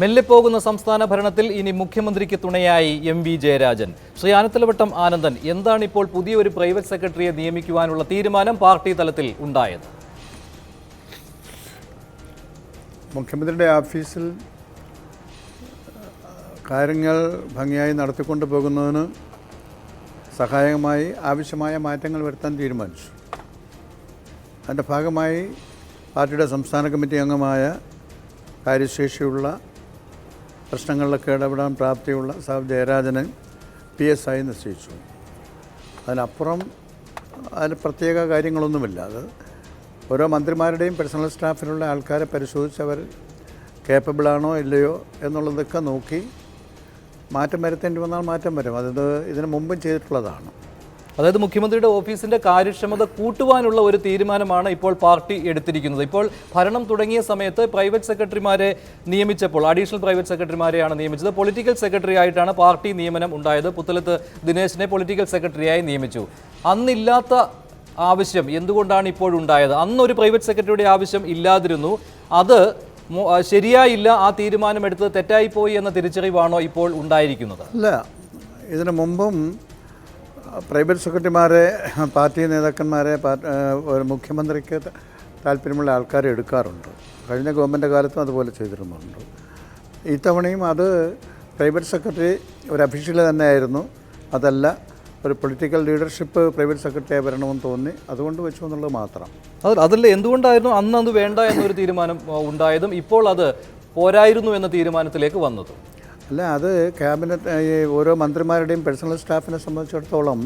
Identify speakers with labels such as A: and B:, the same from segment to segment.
A: മെല്ലെ പോകുന്ന സംസ്ഥാന ഭരണത്തിൽ ഇനി മുഖ്യമന്ത്രിക്ക് തുണയായി എം വി ജയരാജൻ. ശ്രീ ആനത്തലവട്ടം ആനന്ദൻ എന്താണ് ഇപ്പോൾ പുതിയൊരു പ്രൈവറ്റ് സെക്രട്ടറിയെ നിയമിക്കുവാനുള്ള തീരുമാനം പാർട്ടി തലത്തിൽ ഉണ്ടായത്?
B: മുഖ്യമന്ത്രിയുടെ ഓഫീസിൽ കാര്യങ്ങൾ ഭംഗിയായി നടത്തിക്കൊണ്ട് പോകുന്നതിന് സഹായകമായി ആവശ്യമായ മാറ്റങ്ങൾ വരുത്താൻ തീരുമാനിച്ചു. അതിന്റെ ഭാഗമായി പാർട്ടിയുടെ സംസ്ഥാന കമ്മിറ്റി അംഗമായ കാര്യശേഷിയുള്ള പ്രശ്നങ്ങളിലൊക്കെ ഇടപെടാൻ പ്രാപ്തിയുള്ള സാബ് ജയരാജനെ പി എസ് ആയി നിശ്ചയിച്ചു. അതിനപ്പുറം അതിന് പ്രത്യേക കാര്യങ്ങളൊന്നുമില്ല. അത് ഓരോ മന്ത്രിമാരുടെയും പേഴ്സണൽ സ്റ്റാഫിലുള്ള ആൾക്കാരെ പരിശോധിച്ച് അവർ കേപ്പബിളാണോ ഇല്ലയോ എന്നുള്ളതൊക്കെ നോക്കി മാറ്റം വരുത്തേണ്ടി വന്നാൽ മാറ്റം വരും. അത് ഇതിനു മുമ്പും ചെയ്തിട്ടുള്ളതാണ്.
A: അതായത് മുഖ്യമന്ത്രിയുടെ ഓഫീസിന്റെ കാര്യക്ഷമത കൂട്ടുവാനുള്ള ഒരു തീരുമാനമാണ് ഇപ്പോൾ പാർട്ടി എടുത്തിരിക്കുന്നത്. ഇപ്പോൾ ഭരണം തുടങ്ങിയ സമയത്ത് പ്രൈവറ്റ് സെക്രട്ടറിമാരെ നിയമിച്ചപ്പോൾ അഡീഷണൽ പ്രൈവറ്റ് സെക്രട്ടറിമാരെയാണ് നിയമിച്ചത്. പൊളിറ്റിക്കൽ സെക്രട്ടറി ആയിട്ടാണ് പാർട്ടി നിയമനം ഉണ്ടായത്. പുത്തലത്ത് ദിനേശിനെ പൊളിറ്റിക്കൽ സെക്രട്ടറിയായി നിയമിച്ചു. അന്നില്ലാത്ത ആവശ്യം എന്തുകൊണ്ടാണ് ഇപ്പോഴുണ്ടായത്? അന്നൊരു പ്രൈവറ്റ് സെക്രട്ടറിയുടെ ആവശ്യം ഇല്ലാതിരുന്നു. അത് മു- ആ, തീരുമാനം എടുത്തത് തെറ്റായിപ്പോയി എന്ന തിരിച്ചറിവാണോ ഇപ്പോൾ ഉണ്ടായിരിക്കുന്നത്?
B: അല്ല ഇതിനു മുമ്പും പ്രൈവറ്റ് സെക്രട്ടറിമാരെ പാർട്ടി നേതാക്കന്മാരെ മുഖ്യമന്ത്രിക്ക് താല്പര്യമുള്ള ആൾക്കാരെ എടുക്കാറുണ്ട്. കഴിഞ്ഞ ഗവൺമെന്റ് കാലത്തും അതുപോലെ ചെയ്തിരുന്നുണ്ട്. ഇത്തവണയും അത് പ്രൈവറ്റ് സെക്രട്ടറി ഒരു അഫീഷ്യൽ തന്നെയായിരുന്നു. അതല്ല ഒരു പൊളിറ്റിക്കൽ ലീഡർഷിപ്പ് പ്രൈവറ്റ് സെക്രട്ടറിയായി വരണമെന്ന് തോന്നി. അതുകൊണ്ട് വെച്ചു എന്നുള്ളത് മാത്രം.
A: അത് അതല്ല എന്തുകൊണ്ടായിരുന്നു അന്ന് അത് വേണ്ട എന്നൊരു തീരുമാനം ഉണ്ടായതും ഇപ്പോൾ അത് പോരായിരുന്നു എന്ന തീരുമാനത്തിലേക്ക് വന്നതും?
B: അല്ല അത് ക്യാബിനറ്റ് ഈ ഓരോ മന്ത്രിമാരുടെയും പേഴ്സണൽ സ്റ്റാഫിനെ സംബന്ധിച്ചിടത്തോളം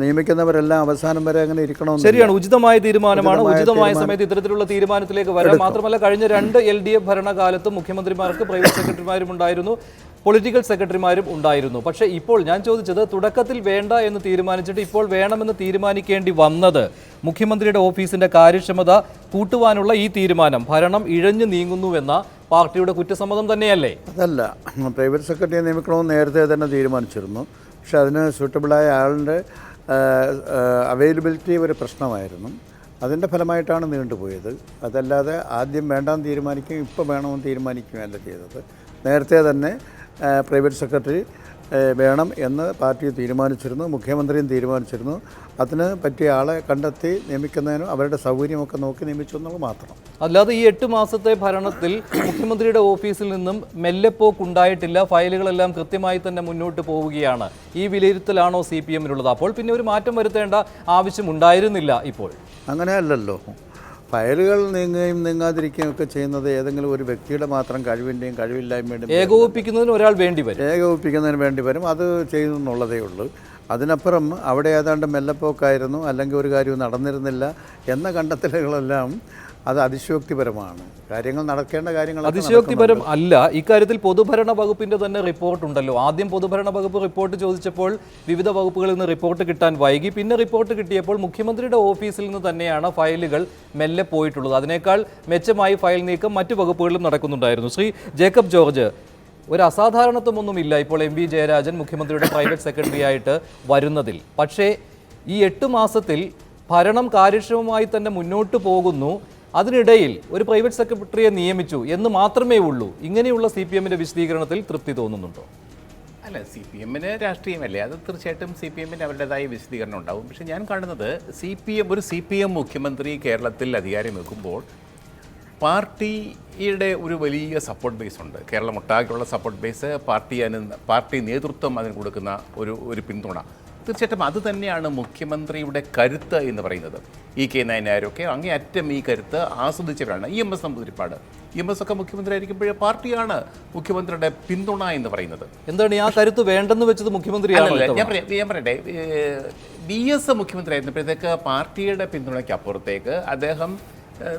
B: നിയമിക്കുന്നവരെല്ലാം അവസാനം വരെ അങ്ങനെ ഇരിക്കണമെന്ന്
A: ശരിയാണ് ഉചിതമായ തീരുമാനമാണ്.
B: ഉചിതമായ
A: ഉചിതമായ സമയത്ത് ഇത്തരത്തിലുള്ള തീരുമാനത്തിലേക്ക് വരാം മാത്രമല്ല കഴിഞ്ഞ രണ്ട് എൽ ഡി എഫ് ഭരണകാലത്തും മുഖ്യമന്ത്രിമാർക്ക് പ്രൈവറ്റ് സെക്രട്ടറിമാരും ഉണ്ടായിരുന്നു. പൊളിറ്റിക്കൽ സെക്രട്ടറിമാരും ഉണ്ടായിരുന്നു. പക്ഷേ ഇപ്പോൾ ഞാൻ ചോദിച്ചത് തുടക്കത്തിൽ വേണ്ട എന്ന് തീരുമാനിച്ചിട്ട് ഇപ്പോൾ വേണമെന്ന് തീരുമാനിക്കേണ്ടി വന്നത് മുഖ്യമന്ത്രിയുടെ ഓഫീസിന്റെ കാര്യക്ഷമത കൂട്ടുവാനുള്ള ഈ തീരുമാനം ഭരണം ഇഴഞ്ഞു നീങ്ങുന്നുവെന്ന പാർട്ടിയുടെ കുറ്റസമ്മതം തന്നെയല്ലേ?
B: അതല്ല. പ്രൈവറ്റ് സെക്രട്ടറിയെ നിയമിക്കണമെന്ന് നേരത്തെ തന്നെ തീരുമാനിച്ചിരുന്നു. പക്ഷെ അതിന് സ്യൂട്ടബിളായ ആളുടെ അവൈലബിലിറ്റി ഒരു പ്രശ്നമായിരുന്നു. അതിന്റെ ഫലമായിട്ടാണ് നീണ്ടുപോയത് അതല്ലാതെ ആദ്യം വേണ്ടാന്ന് തീരുമാനിക്കുകയും ഇപ്പോൾ വേണമെന്ന് തീരുമാനിക്കുകയല്ല ചെയ്തത്. നേരത്തെ തന്നെ പ്രൈവറ്റ് സെക്രട്ടറി വേണം എന്ന് പാർട്ടി തീരുമാനിച്ചിരുന്നു മുഖ്യമന്ത്രിയും തീരുമാനിച്ചിരുന്നു. അതിന് പറ്റിയ ആളെ കണ്ടെത്തി നിയമിക്കുന്നതിനും അവരുടെ സൗകര്യമൊക്കെ നോക്കി നിയമിച്ചു എന്നുള്ളത് മാത്രം.
A: അല്ലാതെ ഈ എട്ട് മാസത്തെ ഭരണത്തിൽ മുഖ്യമന്ത്രിയുടെ ഓഫീസിൽ നിന്നും മെല്ലെപ്പോക്ക് ഉണ്ടായിട്ടില്ല ഫയലുകളെല്ലാം കൃത്യമായി തന്നെ മുന്നോട്ട് പോവുകയാണ്. ഈ വിലയിരുത്തലാണോ സി പി എമ്മിനുള്ളത്? അപ്പോൾ പിന്നെ ഒരു മാറ്റം വരുത്തേണ്ട ആവശ്യമുണ്ടായിരുന്നില്ല ഇപ്പോൾ.
B: അങ്ങനെയല്ലല്ലോ. ഫയലുകൾ നീങ്ങുകയും നീങ്ങാതിരിക്കുകയും ഒക്കെ ചെയ്യുന്നത് ഏതെങ്കിലും ഒരു വ്യക്തിയുടെ മാത്രം കഴിവിന്റെയും കഴിവില്ലായ്മയുടെയും
A: ഏകോപിപ്പിക്കുന്നതിന് ഒരാൾ വേണ്ടി വരും.
B: ഏകോപിപ്പിക്കുന്നതിന് വേണ്ടി വരും. അത് ചെയ്യുന്നു എന്നുള്ളതേ ഉള്ളൂ. അതിനപ്പുറം അവിടെ ഏതാണ്ട് മെല്ലപ്പോക്കായിരുന്നു അല്ലെങ്കിൽ ഒരു കാര്യവും നടന്നിരുന്നില്ല എന്ന കണ്ടെത്തലുകളെല്ലാം അത് അതിശയോക്തിപരമാണ്. കാര്യങ്ങൾ നടക്കേണ്ട കാര്യങ്ങൾ
A: അതിശയോക്തിപരം അല്ല. ഇക്കാര്യത്തിൽ പൊതുഭരണ വകുപ്പിന്റെ തന്നെ റിപ്പോർട്ട് ഉണ്ടല്ലോ. ആദ്യം പൊതുഭരണ വകുപ്പ് റിപ്പോർട്ട് ചോദിച്ചപ്പോൾ വിവിധ വകുപ്പുകളിൽ നിന്ന് റിപ്പോർട്ട് കിട്ടാൻ വൈകി. പിന്നെ റിപ്പോർട്ട് കിട്ടിയപ്പോൾ മുഖ്യമന്ത്രിയുടെ ഓഫീസിൽ നിന്ന് തന്നെയാണ് ഫയലുകൾ മെല്ലെ പോയിട്ടുള്ളത്. അതിനേക്കാൾ മെച്ചമായി ഫയൽ നീക്കം മറ്റു വകുപ്പുകളിലും നടക്കുന്നുണ്ടായിരുന്നു. ശ്രീ ജേക്കബ് ജോർജ് ഒരു അസാധാരണത്വമൊന്നുമില്ല ഇപ്പോൾ എം വി ജയരാജൻ മുഖ്യമന്ത്രിയുടെ പ്രൈവറ്റ് സെക്രട്ടറി ആയിട്ട് വരുന്നതിൽ. പക്ഷേ ഈ എട്ട് മാസത്തിൽ ഭരണം കാര്യക്ഷമമായി തന്നെ മുന്നോട്ട് പോകുന്നു. അതിനിടയിൽ ഒരു പ്രൈവറ്റ് സെക്രട്ടറിയെ നിയമിച്ചു എന്ന് മാത്രമേ ഉള്ളൂ. ഇങ്ങനെയുള്ള സി പി എമ്മിന്റെ വിശദീകരണത്തിൽ തൃപ്തി തോന്നുന്നുണ്ടോ?
C: അല്ല സി പി എമ്മിന് രാഷ്ട്രീയമല്ലേ? അത് തീർച്ചയായിട്ടും സി പി എമ്മിന് അവരുടേതായ വിശദീകരണം ഉണ്ടാവും. പക്ഷേ ഞാൻ കാണുന്നത് സി പി എം ഒരു സി പി എം മുഖ്യമന്ത്രി കേരളത്തിൽ അധികാരം വെക്കുമ്പോൾ പാർട്ടിയുടെ ഒരു വലിയ സപ്പോർട്ട് ബേസ് ഉണ്ട്. കേരളം ഒട്ടാകെയുള്ള സപ്പോർട്ട് ബേസ് പാർട്ടി അതിന് പാർട്ടി നേതൃത്വം അതിന് കൊടുക്കുന്ന ഒരു ഒരു പിന്തുണ. തീർച്ചയായിട്ടും അത് തന്നെയാണ് മുഖ്യമന്ത്രിയുടെ കരുത്ത് എന്ന് പറയുന്നത്. ഇ കെ നയനാരൊക്കെ അങ്ങേ അറ്റം ഈ കരുത്ത് ആസ്വദിച്ചവരാണ്. E M S Namboodiripad. E M S ഒക്കെ മുഖ്യമന്ത്രി ആയിരിക്കുമ്പോഴേ പാർട്ടിയാണ് മുഖ്യമന്ത്രിയുടെ പിന്തുണ എന്ന് പറയുന്നത്.
A: എന്താണ് ആ കരുത്ത് വേണ്ടെന്ന് വെച്ചത് മുഖ്യമന്ത്രിയാണോ
C: അല്ലല്ല, ഞാൻ പറയാം ഞാൻ പറയട്ടെ. ബി എസ് മുഖ്യമന്ത്രി ആയിരുന്നപ്പോഴത്തേക്ക് പാർട്ടിയുടെ പിന്തുണയ്ക്ക് അപ്പുറത്തേക്ക് അദ്ദേഹം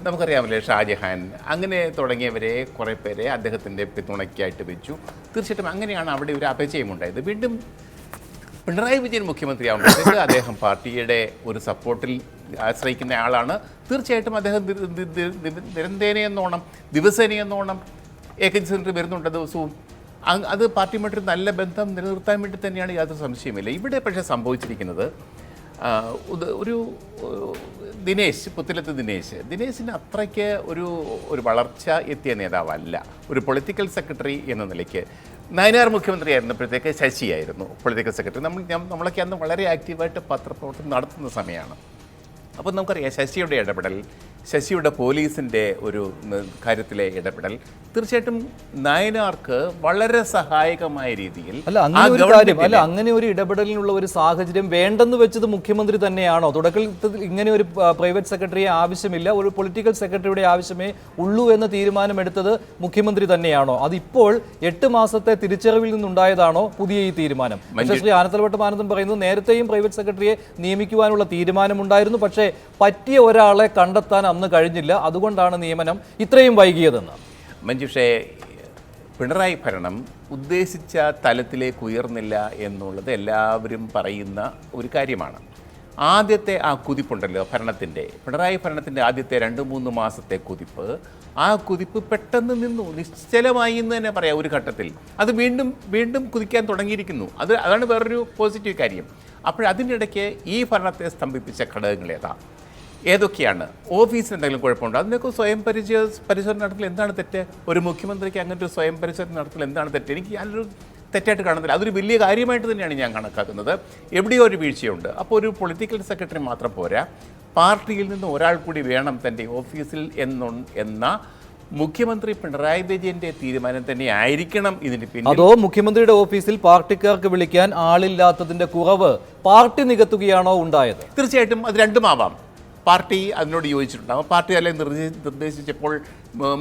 C: നമുക്കറിയാമല്ലേ ഷാജഹാൻ അങ്ങനെ തുടങ്ങിയവരെ കുറേ പേരെ അദ്ദേഹത്തിന്റെ പിന്തുണയ്ക്കായിട്ട് വെച്ചു. തീർച്ചയായിട്ടും അങ്ങനെയാണ് അവിടെ ഒരു അപചയം ഉണ്ടായത് വീണ്ടും പിണറായി വിജയൻ മുഖ്യമന്ത്രിയാവുമ്പോഴത്തേക്ക് അദ്ദേഹം പാർട്ടിയുടെ ഒരു സപ്പോർട്ടിൽ ആശ്രയിക്കുന്ന ആളാണ്. തീർച്ചയായിട്ടും അദ്ദേഹം നിരന്തേനയെന്നോണം ദിവസേനയെന്നോണം എ കെ ജി സെക്രട്ടറി വരുന്നുണ്ട് ദിവസവും. അത് പാർട്ടിയുമായിട്ടൊരു നല്ല ബന്ധം നിലനിർത്താൻ വേണ്ടി തന്നെയാണ് യാതൊരു സംശയമില്ല ഇവിടെ പക്ഷേ സംഭവിച്ചിരിക്കുന്നത് ഒരു ദിനേശ് പുത്തിലത്ത് ദിനേശ്. ദിനേശിന് അത്രയ്ക്ക് ഒരു ഒരു വളർച്ച എത്തിയ നേതാവല്ല. ഒരു പൊളിറ്റിക്കൽ സെക്രട്ടറി എന്ന നിലയ്ക്ക്. നയനാർ മുഖ്യമന്ത്രിയായിരുന്നപ്പോഴത്തേക്ക് ശശിയായിരുന്നു പൊളിറ്റിക്കൽ സെക്രട്ടറി. നമ്മൾ നമ്മളൊക്കെ അന്ന് വളരെ ആക്റ്റീവായിട്ട് പത്രപ്രവർത്തനം നടത്തുന്ന സമയമാണ്. അപ്പോൾ നമുക്കറിയാം ശശിയുടെ ഇടപെടൽ ശശിയുടെ പോലീസിന്റെ ഒരു കാര്യത്തിലെ ഇടപെടൽ. തീർച്ചയായിട്ടും നയനാർക്ക് വളരെ സഹായകമായ രീതിയിൽ
A: അല്ല അങ്ങനെ ഒരു കാര്യം അല്ല അങ്ങനെ ഒരു ഇടപെടലിനുള്ള ഒരു സാഹചര്യം വേണ്ടെന്ന് വെച്ചത് മുഖ്യമന്ത്രി തന്നെയാണോ? തുടക്കത്തിൽ ഇങ്ങനെ ഒരു പ്രൈവറ്റ് സെക്രട്ടറിയെ ആവശ്യമില്ല ഒരു പൊളിറ്റിക്കൽ സെക്രട്ടറിയുടെ ആവശ്യമേ ഉള്ളൂ എന്ന തീരുമാനമെടുത്തത് മുഖ്യമന്ത്രി തന്നെയാണോ? അതിപ്പോൾ എട്ട് മാസത്തെ തിരിച്ചറിവിൽ നിന്നുണ്ടായതാണോ പുതിയ ഈ തീരുമാനം? പക്ഷേ ശ്രീ ആനത്തലവട്ടം ആനന്ദം പറയുന്നത് നേരത്തെയും പ്രൈവറ്റ് സെക്രട്ടറിയെ നിയമിക്കുവാനുള്ള തീരുമാനമുണ്ടായിരുന്നു പക്ഷേ പറ്റിയ ഒരാളെ കണ്ടെത്താൻ അന്ന് കഴിഞ്ഞില്ല. അതുകൊണ്ടാണ് നിയമനം ഇത്രയും വൈകിയതെന്ന്.
C: മഞ്ജുഷേ പിണറായി ഭരണം ഉദ്ദേശിച്ച തലത്തിലേക്ക് ഉയർന്നില്ല എന്നുള്ളത് എല്ലാവരും പറയുന്ന ഒരു കാര്യമാണ്. ആദ്യത്തെ ആ കുതിപ്പുണ്ടല്ലോ ഭരണത്തിന്റെ. പിണറായി ഭരണത്തിന്റെ ആദ്യത്തെ രണ്ട് മൂന്ന് മാസത്തെ കുതിപ്പ്. ആ കുതിപ്പ് പെട്ടെന്ന് നിന്നു. നിശ്ചലമായി എന്ന് തന്നെ പറയാം ഒരു ഘട്ടത്തിൽ. അത് വീണ്ടും വീണ്ടും കുതിക്കാൻ തുടങ്ങിയിരിക്കുന്നു. അത് അതാണ് വേറൊരു പോസിറ്റീവ് കാര്യം. അപ്പോൾ അതിനിടയ്ക്ക് ഈ ഭരണത്തെ സ്തംഭിപ്പിച്ച ഘടകങ്ങൾ ഏതൊക്കെയാണ്? ഓഫീസിന് എന്തെങ്കിലും കുഴപ്പമുണ്ടോ? അതിനൊക്കെ സ്വയം പരിചയ പരിശോധന നടത്തൽ എന്താണ് തെറ്റ്? ഒരു മുഖ്യമന്ത്രിക്ക് അങ്ങനത്തെ ഒരു സ്വയം പരിശോധന നടത്തൽ എന്താണ് തെറ്റ്? എനിക്ക് ഞാനൊരു തെറ്റായിട്ട് കാണുന്നില്ല. അതൊരു വലിയ കാര്യമായിട്ട് തന്നെയാണ് ഞാൻ കണക്കാക്കുന്നത്. എവിടെയോ ഒരു വീഴ്ചയുണ്ട്. അപ്പോൾ ഒരു പൊളിറ്റിക്കൽ സെക്രട്ടറി മാത്രം പോരാ. പാർട്ടിയിൽ നിന്ന് ഒരാൾ കൂടി വേണം തന്റെ ഓഫീസിൽ എന്നു എന്ന മുഖ്യമന്ത്രി പിണറായി വിജയന്റെ തീരുമാനം തന്നെ ആയിരിക്കണം ഇതിന് പിന്നിൽ.
A: അതോ മുഖ്യമന്ത്രിയുടെ ഓഫീസിൽ പാർട്ടിക്കാർക്ക് വിളിക്കാൻ ആളില്ലാത്തതിന്റെ കുറവ് പാർട്ടി നികത്തുകയാണോ ഉണ്ടായത്?
C: തീർച്ചയായിട്ടും അത് രണ്ടുമാവാം. പാർട്ടി അതിനോട് യോജിച്ചിട്ടുണ്ടാവാം പാർട്ടി അല്ലെ നിർദ്ദേശ നിർദ്ദേശിച്ചപ്പോൾ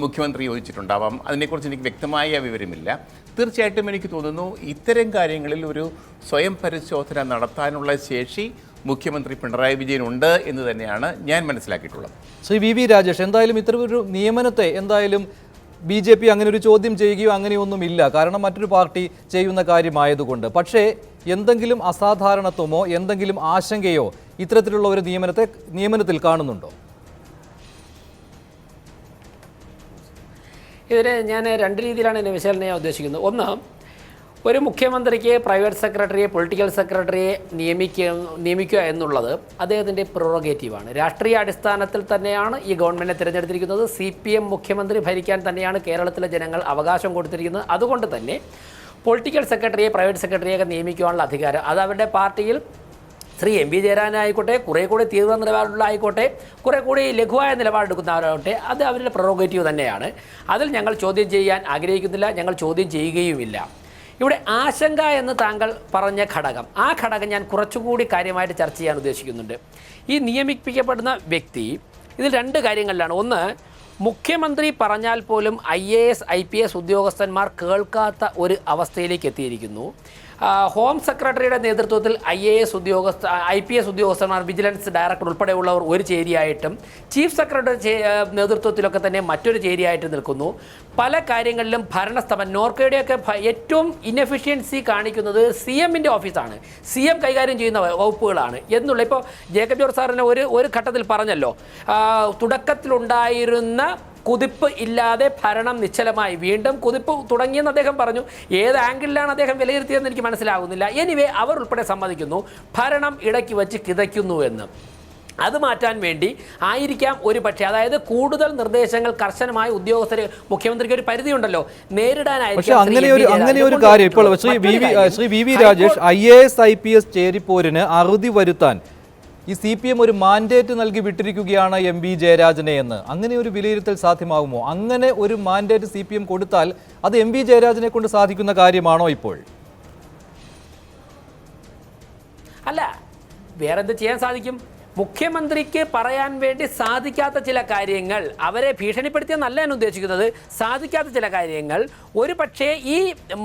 C: മുഖ്യമന്ത്രി യോജിച്ചിട്ടുണ്ടാവാം. അതിനെക്കുറിച്ച് എനിക്ക് വ്യക്തമായ വിവരമില്ല. തീർച്ചയായിട്ടും എനിക്ക് തോന്നുന്നു ഇത്തരം കാര്യങ്ങളിൽ ഒരു സ്വയം പരിശോധന നടത്താനുള്ള ശേഷി മുഖ്യമന്ത്രി പിണറായി വിജയൻ ഉണ്ട് എന്ന് തന്നെയാണ് ഞാൻ മനസ്സിലാക്കിയിട്ടുള്ളത്.
A: ശ്രീ വി വി രാജേഷ് എന്തായാലും ഇത്തരമൊരു നിയമനത്തെ എന്തായാലും ബി ജെ പി അങ്ങനെ ഒരു ചോദ്യം ചെയ്യുകയോ അങ്ങനെയൊന്നുമില്ല. കാരണം മറ്റൊരു പാർട്ടി ചെയ്യുന്ന കാര്യമായതുകൊണ്ട്. പക്ഷേ എന്തെങ്കിലും അസാധാരണത്വമോ എന്തെങ്കിലും ആശങ്കയോ ഇത്തരത്തിലുള്ള ഒരു നിയമനത്തെ നിയമനത്തിൽ കാണുന്നുണ്ടോ?
D: ഇതിന് ഞാൻ രണ്ട് രീതിയിലാണ് എന്നെ വിശകലനം ചെയ്യാൻ ഉദ്ദേശിക്കുന്നത്. ഒന്ന് ഒരു മുഖ്യമന്ത്രിക്ക് പ്രൈവറ്റ് സെക്രട്ടറിയെ പൊളിറ്റിക്കൽ സെക്രട്ടറിയെ നിയമിക്കുക നിയമിക്കുക എന്നുള്ളത് അദ്ദേഹത്തിന്റെ പ്രൊറോഗേറ്റീവാണ്. രാഷ്ട്രീയ അടിസ്ഥാനത്തിൽ തന്നെയാണ് ഈ ഗവൺമെന്റിനെ തിരഞ്ഞെടുത്തിരിക്കുന്നത്. സി പി എം മുഖ്യമന്ത്രി ഭരിക്കാൻ തന്നെയാണ് കേരളത്തിലെ ജനങ്ങൾ അവകാശം കൊടുത്തിരിക്കുന്നത്. അതുകൊണ്ട് തന്നെ പൊളിറ്റിക്കൽ സെക്രട്ടറിയെ പ്രൈവറ്റ് സെക്രട്ടറിയൊക്കെ നിയമിക്കുവാനുള്ള അധികാരം അത് അവരുടെ പാർട്ടിയിൽ ശ്രീ എം വി ജയരാജനായിക്കോട്ടെ കുറേ കൂടി തീവ്ര നിലപാടുള്ള ആയിക്കോട്ടെ കുറേ കൂടി ലഘുവായ നിലപാടെടുക്കുന്നവരാകട്ടെ അത് അവരുടെ പ്രൊറോഗേറ്റീവ് തന്നെയാണ്. അതിൽ ഞങ്ങൾ ചോദ്യം ചെയ്യാൻ ആഗ്രഹിക്കുന്നില്ല ഞങ്ങൾ ചോദ്യം ചെയ്യുകയുമില്ല. ഇവിടെ ആശങ്ക എന്ന് താങ്കൾ പറഞ്ഞ ഘടകം. ആ ഘടകം ഞാൻ കുറച്ചുകൂടി കാര്യമായിട്ട് ചർച്ച ചെയ്യാൻ ഉദ്ദേശിക്കുന്നുണ്ട്. ഈ നിയമിപ്പിക്കപ്പെടുന്ന വ്യക്തി ഇതിൽ രണ്ട് കാര്യങ്ങളിലാണ്. ഒന്ന് മുഖ്യമന്ത്രി പറഞ്ഞാൽ പോലും I A S I P S ഉദ്യോഗസ്ഥന്മാർ കേൾക്കാത്ത ഒരു അവസ്ഥയിലേക്ക് എത്തിയിരിക്കുന്നു. ഹോം സെക്രട്ടറിയുടെ നേതൃത്വത്തിൽ ഐ എ എസ് ഉദ്യോഗസ്ഥ ഐ പി എസ് ഉദ്യോഗസ്ഥന്മാർ വിജിലൻസ് ഡയറക്ടർ ഉൾപ്പെടെയുള്ളവർ ഒരു ചേരിയായിട്ടും ചീഫ് സെക്രട്ടറി നേതൃത്വത്തിലൊക്കെ തന്നെ മറ്റൊരു ചേരിയായിട്ട് നിൽക്കുന്നു. പല കാര്യങ്ങളിലും ഭരണസ്ഥമൻ നോർക്കയുടെയൊക്കെ ഏറ്റവും ഇന്നെഫിഷ്യൻസി കാണിക്കുന്നത് സി എമ്മിന്റെ ഓഫീസാണ് സി എം കൈകാര്യം ചെയ്യുന്ന വകുപ്പുകളാണ്. എന്നുള്ള ഇപ്പോൾ ജേക്കബ് ജോർ സാറിനെ ഒരു ഒരു ഘട്ടത്തിൽ പറഞ്ഞല്ലോ. തുടക്കത്തിലുണ്ടായിരുന്ന കുതിപ്പ് ഇല്ലാതെ ഭരണം നിശ്ചലമായി. വീണ്ടും കുതിപ്പ് തുടങ്ങിയെന്ന് അദ്ദേഹം പറഞ്ഞു. ഏത് ആംഗിളിലാണ് അദ്ദേഹം വിലയിരുത്തിയതെന്ന് എനിക്ക് മനസ്സിലാകുന്നില്ല എനിവേ അവർ ഉൾപ്പെടെ സമ്മതിക്കുന്നു. ഭരണം ഇടയ്ക്ക് വച്ച് കിതയ്ക്കുന്നു എന്ന്. അത് മാറ്റാൻ വേണ്ടി ആയിരിക്കാം ഒരു പക്ഷേ അതായത് കൂടുതൽ നിർദ്ദേശങ്ങൾ കർശനമായി ഉദ്യോഗസ്ഥർ മുഖ്യമന്ത്രിക്ക് ഒരു പരിധിയുണ്ടല്ലോ. നേരിടാനായിരിക്കാം
A: അങ്ങനെ ഒരു
D: വി
A: അങ്ങനെ ഒരു കാര്യം ഇപ്പോൾ Shri V Shri V V Rajesh I A S I P S ചേരിപ്പോരിന് അറുതി വരുത്താൻ ഈ സി പി എം ഒരു മാൻഡേറ്റ് നൽകി വിട്ടിരിക്കുകയാണ് എം വി ജയരാജനെ എന്ന്. അങ്ങനെ ഒരു വിലയിരുത്തൽ സാധ്യമാകുമോ? അങ്ങനെ ഒരു മാൻഡേറ്റ് സി പി എം കൊടുത്താൽ അത് എം വി ജയരാജനെ കൊണ്ട് സാധിക്കുന്ന കാര്യമാണോ ഇപ്പോൾ?
D: അല്ല വേറെ എന്ത് ചെയ്യാൻ സാധിക്കും? മുഖ്യമന്ത്രിക്ക് പറയാൻ വേണ്ടി സാധിക്കാത്ത ചില കാര്യങ്ങൾ അവരെ ഭീഷണിപ്പെടുത്തിയെന്നല്ല ഞാൻ ഉദ്ദേശിക്കുന്നത്. സാധിക്കാത്ത ചില കാര്യങ്ങൾ. ഒരു പക്ഷേ ഈ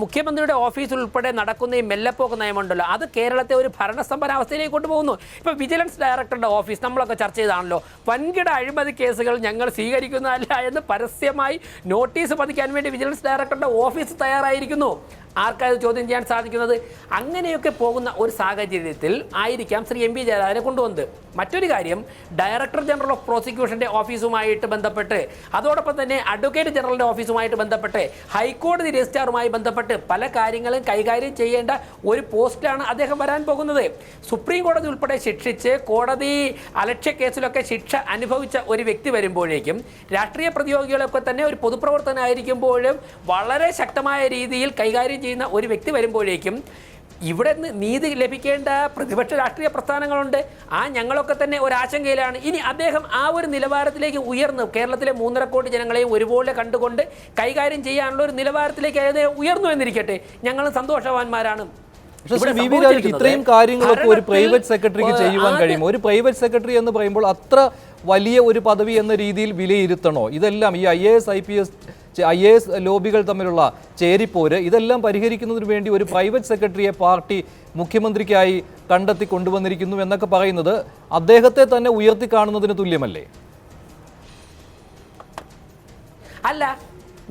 D: മുഖ്യമന്ത്രിയുടെ ഓഫീസിൽ ഉൾപ്പെടെ നടക്കുന്ന ഈ മെല്ലപ്പോക്ക് നയമുണ്ടല്ലോ അത് കേരളത്തെ ഒരു ഭരണസ്തംഭനാവസ്ഥയിലേക്ക് കൊണ്ടുപോകുന്നു. ഇപ്പോൾ വിജിലൻസ് ഡയറക്ടറുടെ ഓഫീസ് നമ്മളൊക്കെ ചർച്ച ചെയ്താണല്ലോ വൻകിട അഴിമതി കേസുകൾ ഞങ്ങൾ സ്വീകരിക്കുന്നതല്ല എന്ന് പരസ്യമായി നോട്ടീസ് പതിക്കാൻ വേണ്ടി വിജിലൻസ് ഡയറക്ടറുടെ ഓഫീസ് തയ്യാറായിരിക്കുന്നു. ആർക്കത് ചോദ്യം ചെയ്യാൻ സാധിക്കുന്നത്? അങ്ങനെയൊക്കെ പോകുന്ന ഒരു സാഹചര്യത്തിൽ ആയിരിക്കാം ശ്രീ എം പി ജയരാജനെ കൊണ്ടുവന്നത്. മറ്റൊരു കാര്യം ഡയറക്ടർ ജനറൽ ഓഫ് പ്രോസിക്യൂഷന്റെ ഓഫീസുമായിട്ട് ബന്ധപ്പെട്ട് അതോടൊപ്പം തന്നെ അഡ്വക്കേറ്റ് ജനറലിന്റെ ഓഫീസുമായിട്ട് ബന്ധപ്പെട്ട് ഹൈക്കോടതി രജിസ്ട്രാറുമായി ബന്ധപ്പെട്ട് പല കാര്യങ്ങളും കൈകാര്യം ചെയ്യേണ്ട ഒരു പോസ്റ്റിലാണ് അദ്ദേഹം വരാൻ പോകുന്നത്. സുപ്രീം കോടതി ഉൾപ്പെടെ ശിക്ഷിച്ച് കോടതി അലക്ഷ്യ കേസിലൊക്കെ ശിക്ഷ അനുഭവിച്ച ഒരു വ്യക്തി വരുമ്പോഴേക്കും രാഷ്ട്രീയ പ്രതിയോഗികളൊക്കെ തന്നെ ഒരു പൊതുപ്രവർത്തനമായിരിക്കുമ്പോഴും വളരെ ശക്തമായ രീതിയിൽ കൈകാര്യം ചെയ്യുന്ന ഒരു വ്യക്തി വരുമ്പോഴേക്കും ഇവിടെ നിന്ന് നീതി ലഭിക്കേണ്ട പ്രതിപക്ഷ രാഷ്ട്രീയ പ്രസ്ഥാനങ്ങളുണ്ട്. ആ ഞങ്ങളൊക്കെ തന്നെ ഒരു ആശങ്കയിലാണ് ഇനി അദ്ദേഹം ആ ഒരു നിലവാരത്തിലേക്ക് ഉയർന്നു കേരളത്തിലെ മൂന്നര കോടി ജനങ്ങളെയും ഒരുപോലെ കണ്ടുകൊണ്ട് കൈകാര്യം ചെയ്യാനുള്ള ഒരു നിലവാരത്തിലേക്ക് ഏതെങ്കിലും ഉയർന്നു എന്നിരിക്കട്ടെ. ഞങ്ങൾ സന്തോഷവാന്മാരാണ്.
A: പക്ഷേ ശ്രീ വി വി രാജ് ഇത്രയും കാര്യങ്ങളൊക്കെ ഒരു പ്രൈവറ്റ് സെക്രട്ടറിക്ക് ചെയ്യുവാൻ
D: കഴിയുമോ?
A: കഴിയും ഒരു പ്രൈവറ്റ് സെക്രട്ടറി എന്ന് പറയുമ്പോൾ അത്ര വലിയ ഒരു പദവി എന്ന രീതിയിൽ വിലയിരുത്തണോ? ഇതെല്ലാം ഈ I A S I P S I A S ലോബികൾ തമ്മിലുള്ള ചേരിപ്പോര് ഇതെല്ലാം പരിഹരിക്കുന്നതിന് വേണ്ടി ഒരു പ്രൈവറ്റ് സെക്രട്ടറിയെ പാർട്ടി മുഖ്യമന്ത്രിക്കായി കണ്ടെത്തി കൊണ്ടുവന്നിരിക്കുന്നു എന്നൊക്കെ പറയുന്നത് അദ്ദേഹത്തെ തന്നെ ഉയർത്തി കാണുന്നതിന് തുല്യമല്ലേ?
D: അല്ല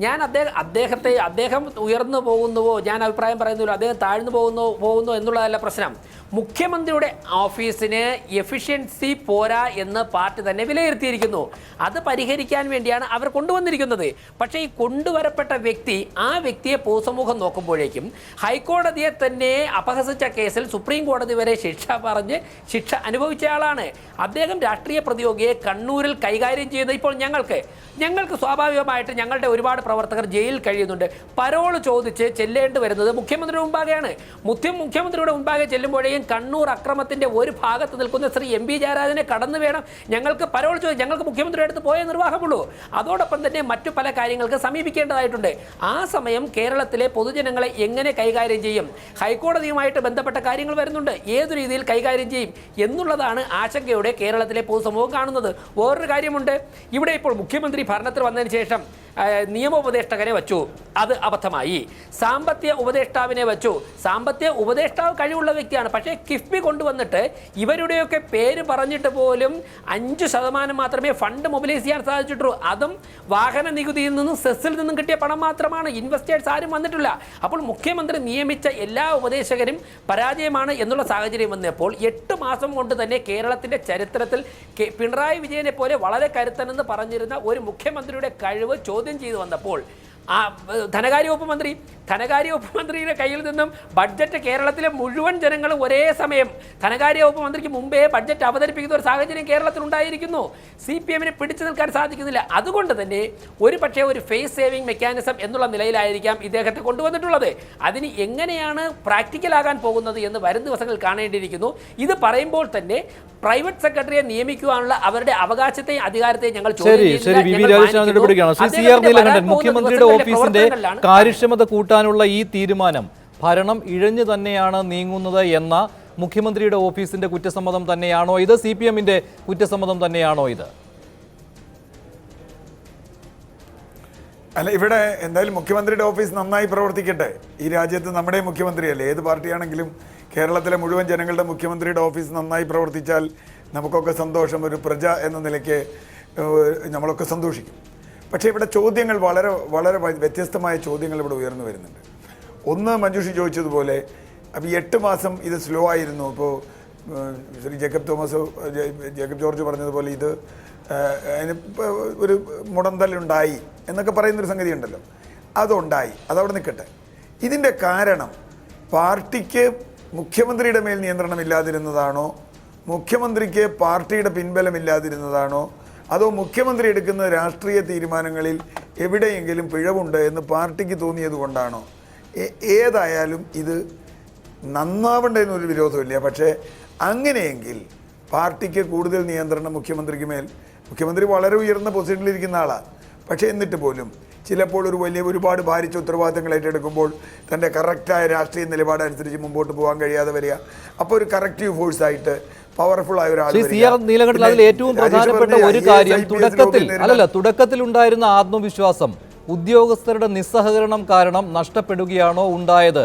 D: ഞാൻ അദ്ദേഹം അദ്ദേഹത്തെ അദ്ദേഹം ഉയർന്നു പോകുന്നുവോ? ഞാൻ അഭിപ്രായം പറയുന്നില്ല. അദ്ദേഹം താഴ്ന്നു പോകുന്നു പോകുന്നു എന്നുള്ളതല്ല പ്രശ്നം. മുഖ്യമന്ത്രിയുടെ ഓഫീസിന് എഫിഷ്യൻസി പോരാ എന്ന് പാർട്ടി തന്നെ വിലയിരുത്തിയിരിക്കുന്നു. അത് പരിഹരിക്കാൻ വേണ്ടിയാണ് അവർ കൊണ്ടുവന്നിരിക്കുന്നത്. പക്ഷേ ഈ കൊണ്ടുവരപ്പെട്ട വ്യക്തി ആ വ്യക്തിയെ പൊതുസമൂഹം നോക്കുമ്പോഴേക്കും ഹൈക്കോടതിയെ തന്നെ അപഹസിച്ച കേസിൽ സുപ്രീം കോടതി വരെ ശിക്ഷ പറഞ്ഞ് ശിക്ഷ അനുഭവിച്ചയാളാണ് അദ്ദേഹം രാഷ്ട്രീയ പ്രതിയോഗിയെ കണ്ണൂരിൽ കൈകാര്യം ചെയ്യുന്നത് ഇപ്പോൾ ഞങ്ങൾക്ക്. ഞങ്ങൾക്ക് സ്വാഭാവികമായിട്ട് ഞങ്ങളുടെ ഒരുപാട് പ്രവർത്തകർ ജയിലിൽ കഴിയുന്നുണ്ട്. പരോൾ ചോദിച്ച് ചെല്ലേണ്ടി വരുന്നത് മുഖ്യമന്ത്രിയുടെ മുമ്പാകെയാണ്. മുത്യം മുഖ്യമന്ത്രിയുടെ മുമ്പാകെ ചെല്ലുമ്പോഴേക്കും കണ്ണൂർ അക്രമത്തിന്റെ ഒരു ഭാഗത്ത് നിൽക്കുന്ന ശ്രീ എം പി ജയരാജനെ കടന്നു വേണം. ഞങ്ങൾക്ക് പരോൾ ചോദിച്ചു ഞങ്ങൾക്ക് മുഖ്യമന്ത്രിയുടെ അടുത്ത് പോയേ നിർവാഹമുള്ളൂ. അതോടൊപ്പം തന്നെ മറ്റു പല കാര്യങ്ങൾക്ക് സമീപിക്കേണ്ടതായിട്ടുണ്ട്. ആ സമയം കേരളത്തിലെ പൊതുജനങ്ങളെ എങ്ങനെ കൈകാര്യം ചെയ്യും? ഹൈക്കോടതിയുമായിട്ട് ബന്ധപ്പെട്ട കാര്യങ്ങൾ വരുന്നുണ്ട്. ഏതു രീതിയിൽ കൈകാര്യം ചെയ്യും? എന്നുള്ളതാണ് ആശങ്കയോടെ കേരളത്തിലെ പൊതുസമൂഹം കാണുന്നത്. വേറൊരു കാര്യമുണ്ട്. ഇവിടെ ഇപ്പോൾ മുഖ്യമന്ത്രി ഭരണത്തിൽ വന്നതിന് ശേഷം ആ, നിയമോപദേഷ്ടകനെ വച്ചു. അത് അബദ്ധമായി. സാമ്പത്തിക ഉപദേഷ്ടാവിനെ വച്ചു. സാമ്പത്തിക ഉപദേഷ്ടാവ് കഴിവുള്ള വ്യക്തിയാണ്. പക്ഷേ കിഫ്ബി കൊണ്ടുവന്നിട്ട് ഇവരുടെയൊക്കെ പേര് പറഞ്ഞിട്ട് പോലും അഞ്ച് ശതമാനം മാത്രമേ ഫണ്ട് മൊബിലൈസ് ചെയ്യാൻ സാധിച്ചിട്ടുള്ളൂ. അതും വാഹന നികുതിയിൽ നിന്നും സെസ്സിൽ നിന്നും കിട്ടിയ പണം മാത്രമാണ്. ഇൻവെസ്റ്റേഴ്സ് ആരും വന്നിട്ടില്ല. അപ്പോൾ മുഖ്യമന്ത്രി നിയമിച്ച എല്ലാ ഉപദേശകരും പരാജയമാണ് എന്നുള്ള സാഹചര്യം വന്നപ്പോൾ എട്ട് മാസം കൊണ്ട് തന്നെ കേരളത്തിന്റെ ചരിത്രത്തിൽ പിണറായി വിജയനെ പോലെ വളരെ കരുത്തനെന്ന് പറഞ്ഞിരുന്ന ഒരു മുഖ്യമന്ത്രിയുടെ കഴിവ് ചോദ്യം ചെയ്തു വന്നപ്പോൾ ആ ഏഹ്, ധനകാര്യ വകുപ്പ് മന്ത്രി. ധനകാര്യ വകുപ്പ് മന്ത്രിയുടെ കയ്യിൽ നിന്നും ബഡ്ജറ്റ് കേരളത്തിലെ മുഴുവൻ ജനങ്ങളും ഒരേ സമയം ധനകാര്യ വകുപ്പ് മന്ത്രിക്ക് മുമ്പേ ബഡ്ജറ്റ് അവതരിപ്പിക്കുന്ന ഒരു സാഹചര്യം കേരളത്തിൽ ഉണ്ടായിരിക്കുന്നു സി പി എമ്മിനെ പിടിച്ചു നിൽക്കാൻ സാധിക്കുന്നില്ല. അതുകൊണ്ട് തന്നെ ഒരു പക്ഷേ ഒരു ഫേസ് സേവിംഗ് മെക്കാനിസം എന്നുള്ള നിലയിലായിരിക്കാം ഇദ്ദേഹത്തെ കൊണ്ടുവന്നിട്ടുള്ളത്. അതിന് എങ്ങനെയാണ് പ്രാക്ടിക്കലാകാൻ പോകുന്നത് എന്ന് വരും ദിവസങ്ങൾ കാണേണ്ടിയിരിക്കുന്നു. ഇത് പറയുമ്പോൾ തന്നെ പ്രൈവറ്റ് സെക്രട്ടറിയെ നിയമിക്കുവാനുള്ള അവരുടെ അവകാശത്തെയും അധികാരത്തെയും ഞങ്ങൾ പോകുന്ന
A: മുഖ്യമന്ത്രിയുടെ ഓഫീസിന്റെ കാര്യക്ഷമത കൂട്ടാനുള്ള ഈ തീരുമാനം ഭരണം ഇഴഞ്ഞു തന്നെയാണ് നീങ്ങുന്നത് എന്ന മുഖ്യമന്ത്രിയുടെ ഓഫീസിന്റെ കുറ്റസമ്മതം തന്നെയാണോ ഇത്? സി പി എമ്മിന്റെ കുറ്റസമ്മതം തന്നെയാണോ ഇത്?
E: അല്ല ഇവിടെ എന്തായാലും മുഖ്യമന്ത്രിയുടെ ഓഫീസ് നന്നായി പ്രവർത്തിക്കട്ടെ. ഈ രാജ്യത്ത് നമ്മുടെ മുഖ്യമന്ത്രിയല്ലേ? ഏത് പാർട്ടിയാണെങ്കിലും കേരളത്തിലെ മുഴുവൻ ജനങ്ങളുടെ മുഖ്യമന്ത്രിയുടെ ഓഫീസ് നന്നായി പ്രവർത്തിച്ചാൽ നമുക്കൊക്കെ സന്തോഷം. ഒരു പ്രജ എന്ന നിലയ്ക്ക് നമ്മളൊക്കെ സന്തോഷിക്കും. പക്ഷേ ഇവിടെ ചോദ്യങ്ങൾ വളരെ വളരെ വ്യത്യസ്തമായ ചോദ്യങ്ങൾ ഇവിടെ ഉയർന്നു വരുന്നുണ്ട്. ഒന്ന് മഞ്ജുഷി ചോദിച്ചതുപോലെ അപ്പോൾ എട്ട് മാസം ഇത് സ്ലോ ആയിരുന്നു. ഇപ്പോൾ Shri Jacob Thomas Jacob George പറഞ്ഞതുപോലെ ഇത് അതിന് ഒരു മുടന്തലുണ്ടായി എന്നൊക്കെ പറയുന്നൊരു സംഗതി ഉണ്ടല്ലോ അതുണ്ടായി. അതവിടെ നിൽക്കട്ടെ. ഇതിന്റെ കാരണം പാർട്ടിക്ക് മുഖ്യമന്ത്രിയുടെ മേൽ നിയന്ത്രണമില്ലാതിരുന്നതാണോ മുഖ്യമന്ത്രിക്ക് പാർട്ടിയുടെ പിൻബലമില്ലാതിരുന്നതാണോ? അതോ മുഖ്യമന്ത്രി എടുക്കുന്ന രാഷ്ട്രീയ തീരുമാനങ്ങളിൽ എവിടെയെങ്കിലും പിഴവുണ്ട് എന്ന് പാർട്ടിക്ക് തോന്നിയത് കൊണ്ടാണോ? ഏതായാലും ഇത് നന്നാവണ്ട എന്നൊരു വിരോധമില്ല. പക്ഷേ അങ്ങനെയെങ്കിൽ പാർട്ടിക്ക് കൂടുതൽ നിയന്ത്രണം മുഖ്യമന്ത്രിക്ക് മേൽ. മുഖ്യമന്ത്രി വളരെ ഉയർന്ന പൊസിഷനിലിരിക്കുന്ന ആളാണ് പക്ഷേ എന്നിട്ട് പോലും ചിലപ്പോൾ ഒരു വലിയ ഒരുപാട് ഭാരിച്ച ഉത്തരവാദിത്തങ്ങൾ ഏറ്റെടുക്കുമ്പോൾ തന്റെ കറക്റ്റായ രാഷ്ട്രീയ നിലപാടനുസരിച്ച് മുമ്പോട്ട് പോകാൻ കഴിയാതെ വരിക. അപ്പോൾ ഒരു കറക്റ്റീവ് ഫോഴ്സ് ആയിട്ട് പവർഫുൾ ആയ ഒരാൾ
A: സി ആർ നീലകണ്ഠൻ അതിൽ ഏറ്റവും പ്രധാനപ്പെട്ട ഒരു കാര്യം തുടക്കത്തിൽ അല്ലല്ല തുടക്കത്തിൽ ഉണ്ടായിരുന്ന ആത്മവിശ്വാസം ഉദ്യോഗസ്ഥരുടെ നിസ്സഹകരണം കാരണം നഷ്ടപ്പെടുകയാണോ ഉണ്ടായത്?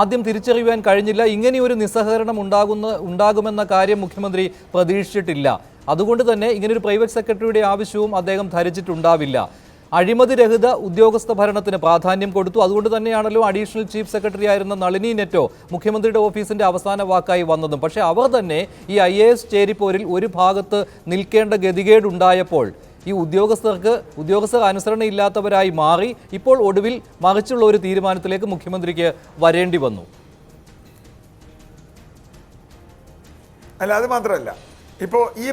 A: ആദ്യം തിരിച്ചറിയുവാൻ കഴിഞ്ഞില്ല. ഇങ്ങനെ ഒരു നിസ്സഹകരണം ഉണ്ടാകുന്ന ഉണ്ടാകുമെന്ന കാര്യം മുഖ്യമന്ത്രി പ്രതീക്ഷിച്ചിട്ടില്ല. അതുകൊണ്ട് തന്നെ ഇങ്ങനൊരു ഒരു പ്രൈവറ്റ് സെക്രട്ടറിയുടെ ആവശ്യവും അദ്ദേഹം ധരിച്ചിട്ടുണ്ടാവില്ല. അഴിമതിരഹിത ഉദ്യോഗസ്ഥ ഭരണത്തിന് പ്രാധാന്യം കൊടുത്തു. അതുകൊണ്ട് തന്നെയാണല്ലോ അഡീഷണൽ ചീഫ് സെക്രട്ടറി ആയിരുന്ന നളിനി നെറ്റോ മുഖ്യമന്ത്രിയുടെ ഓഫീസിന്റെ അവസാന വാക്കായി വന്നതും. പക്ഷേ അവർ തന്നെ ഈ ഐ എ എസ് ചേരിപ്പോരിൽ ഒരു ഭാഗത്ത് നിൽക്കേണ്ട ഗതികേടുണ്ടായപ്പോൾ ഈ ഉദ്യോഗസ്ഥർക്ക് ഉദ്യോഗസ്ഥർ അനുസരണയില്ലാത്തവരായി മാറി. ഇപ്പോൾ ഒടുവിൽ മറിച്ചുള്ള ഒരു തീരുമാനത്തിലേക്ക് മുഖ്യമന്ത്രിക്ക് വരേണ്ടി വന്നു.
E: അല്ല അത് മാത്രമല്ല. ഇപ്പോൾ ഈ